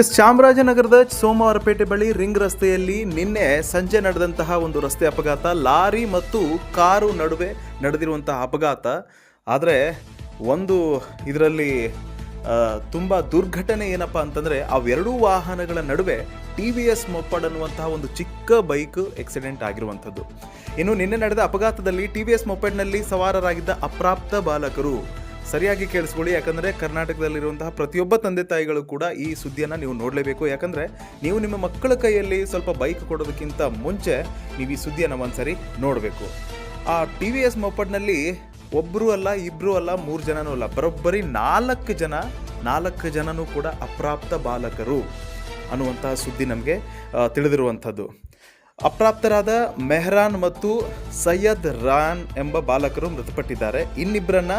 S, ಚಾಮರಾಜನಗರದ ಸೋಮವಾರಪೇಟೆ ಬಳಿ ring ರಸ್ತೆಯಲ್ಲಿ ನಿನ್ನೆ ಸಂಜೆ ನಡೆದಂತಹ ಒಂದು ರಸ್ತೆ ಅಪಘಾತ, ಲಾರಿ ಮತ್ತು ಕಾರು ನಡುವೆ ನಡೆದಿರುವಂತಹ ಅಪಘಾತ. ಆದರೆ ಒಂದು ಇದರಲ್ಲಿ ತುಂಬ ದುರ್ಘಟನೆ ಏನಪ್ಪ ಅಂತಂದರೆ ಅವೆರಡೂ ವಾಹನಗಳ ನಡುವೆ ಟಿ ವಿ ಎಸ್ ಮೊಪ್ಪಡ್ ಅನ್ನುವಂತಹ ಒಂದು ಚಿಕ್ಕ ಬೈಕ್ ಆಕ್ಸಿಡೆಂಟ್ ಆಗಿರುವಂಥದ್ದು. ಇನ್ನು ನಿನ್ನೆ ನಡೆದ ಅಪಘಾತದಲ್ಲಿ ಟಿ ವಿ ಎಸ್ ಮೊಪ್ಪಡ್ನಲ್ಲಿ ಸವಾರರಾಗಿದ್ದ ಅಪ್ರಾಪ್ತ ಬಾಲಕರು. ಸರಿಯಾಗಿ ಕೇಳಿಸ್ಕೊಳ್ಳಿ. ಯಾಕಂದರೆ ಕರ್ನಾಟಕದಲ್ಲಿರುವಂತಹ ಪ್ರತಿಯೊಬ್ಬ ತಂದೆ ತಾಯಿಗಳು ಕೂಡ ಈ ಸುದ್ದಿಯನ್ನು ನೀವು ನೋಡಲೇಬೇಕು. ಯಾಕಂದರೆ ನೀವು ನಿಮ್ಮ ಮಕ್ಕಳ ಕೈಯಲ್ಲಿ ಸ್ವಲ್ಪ ಬೈಕ್ ಕೊಡೋದಕ್ಕಿಂತ ಮುಂಚೆ ನೀವು ಈ ಸುದ್ದಿಯನ್ನು ಒಂದ್ಸರಿ ನೋಡಬೇಕು. ಆ ಟಿ ವಿ ಎಸ್ ಮೊಪ್ಪಡ್ನಲ್ಲಿ ಒಬ್ಬರೂ ಅಲ್ಲ ಇಬ್ಬರೂ ಅಲ್ಲ, ಮೂರು ಜನನೂ ಅಲ್ಲ, ಬರೋಬ್ಬರಿ ನಾಲ್ಕು ಜನ, ನಾಲ್ಕು ಜನನೂ ಕೂಡ ಅಪ್ರಾಪ್ತ ಬಾಲಕರು ಅನ್ನುವಂತಹ ಸುದ್ದಿ ನಮಗೆ ತಿಳಿದಿರುವಂಥದ್ದು. ಅಪ್ರಾಪ್ತರಾದ ಮೆಹರಾನ್ ಮತ್ತು ಸೈಯದ್ ರಾನ್ ಎಂಬ ಬಾಲಕರು ಮೃತಪಟ್ಟಿದ್ದಾರೆ. ಇನ್ನಿಬ್ಬರನ್ನ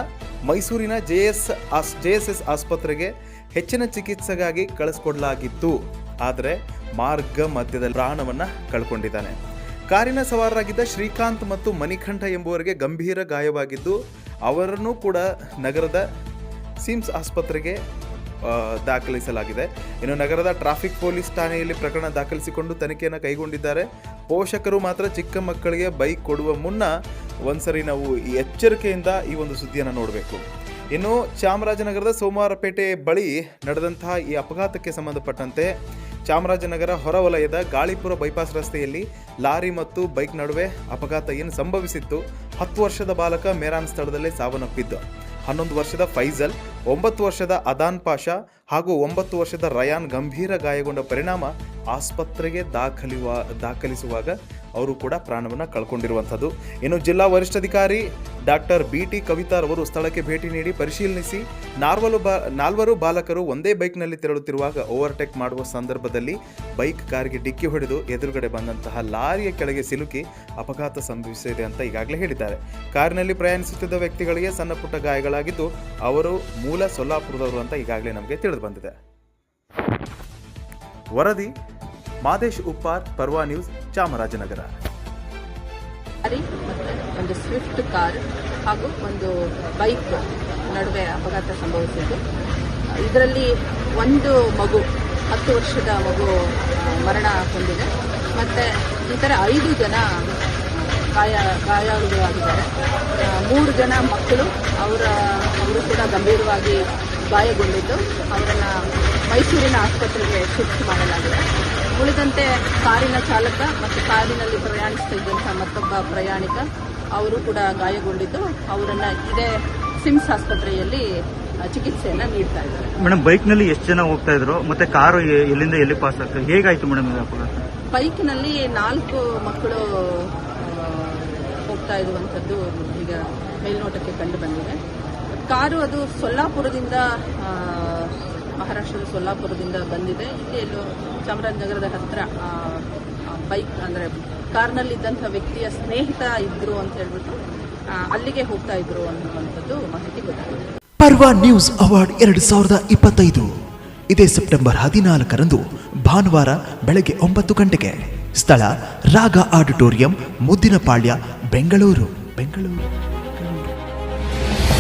ಮೈಸೂರಿನ ಜೆ ಎಸ್ ಆಸ್ ಜೆ ಎಸ್ ಎಸ್ ಆಸ್ಪತ್ರೆಗೆ ಹೆಚ್ಚಿನ ಚಿಕಿತ್ಸೆಗಾಗಿ ಕಳಿಸ್ಕೊಡಲಾಗಿತ್ತು. ಆದರೆ ಮಾರ್ಗ ಮಧ್ಯದಲ್ಲಿ ಪ್ರಾಣವನ್ನು ಕಳ್ಕೊಂಡಿದ್ದಾನೆ. ಕಾರಿನ ಸವಾರರಾಗಿದ್ದ ಶ್ರೀಕಾಂತ್ ಮತ್ತು ಮಣಿಕಂಠ ಎಂಬುವರಿಗೆ ಗಂಭೀರ ಗಾಯವಾಗಿದ್ದು, ಅವರನ್ನು ಕೂಡ ನಗರದ ಸಿಮ್ಸ್ ಆಸ್ಪತ್ರೆಗೆ ದಾಖಲಿಸಲಾಗಿದೆ. ಇನ್ನು ನಗರದ ಟ್ರಾಫಿಕ್ ಪೊಲೀಸ್ ಠಾಣೆಯಲ್ಲಿ ಪ್ರಕರಣ ದಾಖಲಿಸಿಕೊಂಡು ತನಿಖೆಯನ್ನು ಕೈಗೊಂಡಿದ್ದಾರೆ. ಪೋಷಕರು ಮಾತ್ರ ಚಿಕ್ಕ ಮಕ್ಕಳಿಗೆ ಬೈಕ್ ಕೊಡುವ ಮುನ್ನ ಒಂದ್ಸರಿ ನಾವು ಈ ಎಚ್ಚರಿಕೆಯಿಂದ ಈ ಒಂದು ಸುದ್ದಿಯನ್ನು ನೋಡಬೇಕು. ಇನ್ನು ಚಾಮರಾಜನಗರದ ಸೋಮವಾರಪೇಟೆ ಬಳಿ ನಡೆದಂತಹ ಈ ಅಪಘಾತಕ್ಕೆ ಸಂಬಂಧಪಟ್ಟಂತೆ ಚಾಮರಾಜನಗರ ಹೊರವಲಯದ ಗಾಳಿಪುರ ಬೈಪಾಸ್ ರಸ್ತೆಯಲ್ಲಿ ಲಾರಿ ಮತ್ತು ಬೈಕ್ ನಡುವೆ ಅಪಘಾತ ಏನು ಸಂಭವಿಸಿತ್ತು ಹತ್ತು ವರ್ಷದ ಬಾಲಕ ಮೇರಾನ್ ಸ್ಥಳದಲ್ಲೇ ಸಾವನ್ನಪ್ಪಿದ್ದು. ಹನ್ನೊಂದು ವರ್ಷದ ಫೈಜಲ್ ಒಂಬತ್ತು ವರ್ಷದ ಅದಾನ್ ಪಾಷಾ ಹಾಗೂ ಒಂಬತ್ತು ವರ್ಷದ ರಯಾನ್ ಗಂಭೀರ ಗಾಯಗೊಂಡ ಪರಿಣಾಮ ಆಸ್ಪತ್ರೆಗೆ ದಾಖಲಿವ, ದಾಖಲಿಸುವಾಗ ಅವರು ಕೂಡ ಪ್ರಾಣವನ್ನು ಕಳ್ಕೊಂಡಿರುವಂಥದ್ದು. ಇನ್ನು ಜಿಲ್ಲಾ ವರಿಷ್ಠಾಧಿಕಾರಿ ಡಾಕ್ಟರ್ ಬಿ ಟಿ ಕವಿತಾರ್ ಅವರು ಸ್ಥಳಕ್ಕೆ ಭೇಟಿ ನೀಡಿ ಪರಿಶೀಲಿಸಿ ನಾಲ್ವರು ಬಾ, ನಾಲ್ವರು ಬಾಲಕರು ಒಂದೇ ಬೈಕ್ನಲ್ಲಿ ತೆರಳುತ್ತಿರುವಾಗ ಓವರ್ಟೇಕ್ ಮಾಡುವ ಸಂದರ್ಭದಲ್ಲಿ ಬೈಕ್ ಕಾರಿಗೆ ಡಿಕ್ಕಿ ಹೊಡೆದು ಎದುರುಗಡೆ ಬಂದಂತಹ ಲಾರಿಯ ಕೆಳಗೆ ಸಿಲುಕಿ ಅಪಘಾತ ಸಂಭವಿಸಿದೆ ಅಂತ ಈಗಾಗಲೇ ಹೇಳಿದ್ದಾರೆ. ಕಾರಿನಲ್ಲಿ ಪ್ರಯಾಣಿಸುತ್ತಿದ್ದ ವ್ಯಕ್ತಿಗಳಿಗೆ ಸಣ್ಣ ಪುಟ್ಟ ಗಾಯಗಳಾಗಿದ್ದು ಅವರು ಮೂಲ ಸೊಲ್ಲಾಪುರದವರು ಅಂತ ಈಗಾಗಲೇ ನಮಗೆ ತಿಳಿದು ಬಂದಿದೆ. ವರದಿ ಮಾದೇಶ್ ಉಪ್ಪಾರ್, ಪರ್ವಾ ನ್ಯೂಸ್, ಚಾಮರಾಜನಗರ. ಒಂದು ಸ್ವಿಫ್ಟ್ ಕಾರ್ ಹಾಗೂ ಒಂದು ಬೈಕ್ ನಡುವೆ ಅಪಘಾತ ಸಂಭವಿಸಿದ್ದು. ಇದರಲ್ಲಿ ಒಂದು ಮಗು, ಹತ್ತು ವರ್ಷದ ಮಗು ಮರಣ ಹೊಂದಿದೆ. ಮತ್ತು ಇತರ ಐದು ಜನ ಗಾಯ, ಗಾಯಾಳುಗಳಾಗಿದ್ದಾರೆ. ಮೂರು ಜನ ಮಕ್ಕಳು ಅವರ, ಅವರು ಕೂಡ ಗಂಭೀರವಾಗಿ ಗಾಯಗೊಂಡಿದ್ದು. ಅವರನ್ನು ಮೈಸೂರಿನ ಆಸ್ಪತ್ರೆಗೆ ಶಿಫ್ಟ್ ಮಾಡಲಾಗಿದೆ. ಉಳಿದಂತೆ ಕಾರಿನ ಚಾಲಕ ಮತ್ತು ಕಾರಿನಲ್ಲಿ ಪ್ರಯಾಣಿಸುತ್ತಿದ್ದಂತಹ ಮತ್ತೊಬ್ಬ ಪ್ರಯಾಣಿಕ ಅವರು ಕೂಡ ಗಾಯಗೊಂಡಿದ್ದು. ಅವರನ್ನು ಇದೇ ಸಿಮ್ಸ್ ಆಸ್ಪತ್ರೆಯಲ್ಲಿ ಚಿಕಿತ್ಸೆಯನ್ನ ನೀಡ್ತಾ ಇದ್ದಾರೆ. ಮೇಡಮ್ ಬೈಕ್ನಲ್ಲಿ ಎಷ್ಟು ಜನ ಹೋಗ್ತಾ ಇದ್ರು? ಮತ್ತೆ ಕಾರು ಎಲ್ಲಿಂದ ಎಲ್ಲಿ ಪಾಸ್ ಆಗ್ತದೆ ಹೇಗಾಯ್ತು ಮೇಡಮ್ ಇದು ಬೈಕ್ ಬೈಕ್ನಲ್ಲಿ ನಾಲ್ಕು ಮಕ್ಕಳು ಹೋಗ್ತಾ ಇರುವಂತದ್ದು ಈಗ ಮೇಲ್ನೋಟಕ್ಕೆ ಕಂಡು ಬಂದಿದೆ. ಕಾರು ಅದು ಸೊಲ್ಲಾಪುರದಿಂದ ಮಹಾರಾಷ್ಟ್ರದ ಸೊಲ್ಲಾಪುರದಿಂದ ಬಂದಿದೆ. ಇಲ್ಲಿ ಚಾಮರಾಜನಗರದ ಆ, ಬೈಕ್ ಅಂದರೆ ಕಾರ್ನಲ್ಲಿದ್ದಂಥ ವ್ಯಕ್ತಿಯ ಸ್ನೇಹಿತ ಇದ್ರು ಅಂತ ಹೇಳ್ಬಿಟ್ಟು ಅಲ್ಲಿಗೆ ಹೋಗ್ತಾ ಇದ್ರು ಅನ್ನುವಂಥದ್ದು ಮಾಹಿತಿ ಗೊತ್ತಾಗಿದೆ. ಪರ್ವ ನ್ಯೂಸ್ ಅವಾರ್ಡ್ ಎರಡು ಸಾವಿರದ ಇಪ್ಪತ್ತೈದು. ಇದೇ ಸೆಪ್ಟೆಂಬರ್ ಹದಿನಾಲ್ಕರಂದು ಭಾನುವಾರ ಬೆಳಗ್ಗೆ ಒಂಬತ್ತು ಗಂಟೆಗೆ ಸ್ಥಳ ರಾಗ ಆಡಿಟೋರಿಯಂ ಮುದ್ದಿನಪಾಳ್ಯ ಬೆಂಗಳೂರು. ಬೆಂಗಳೂರು.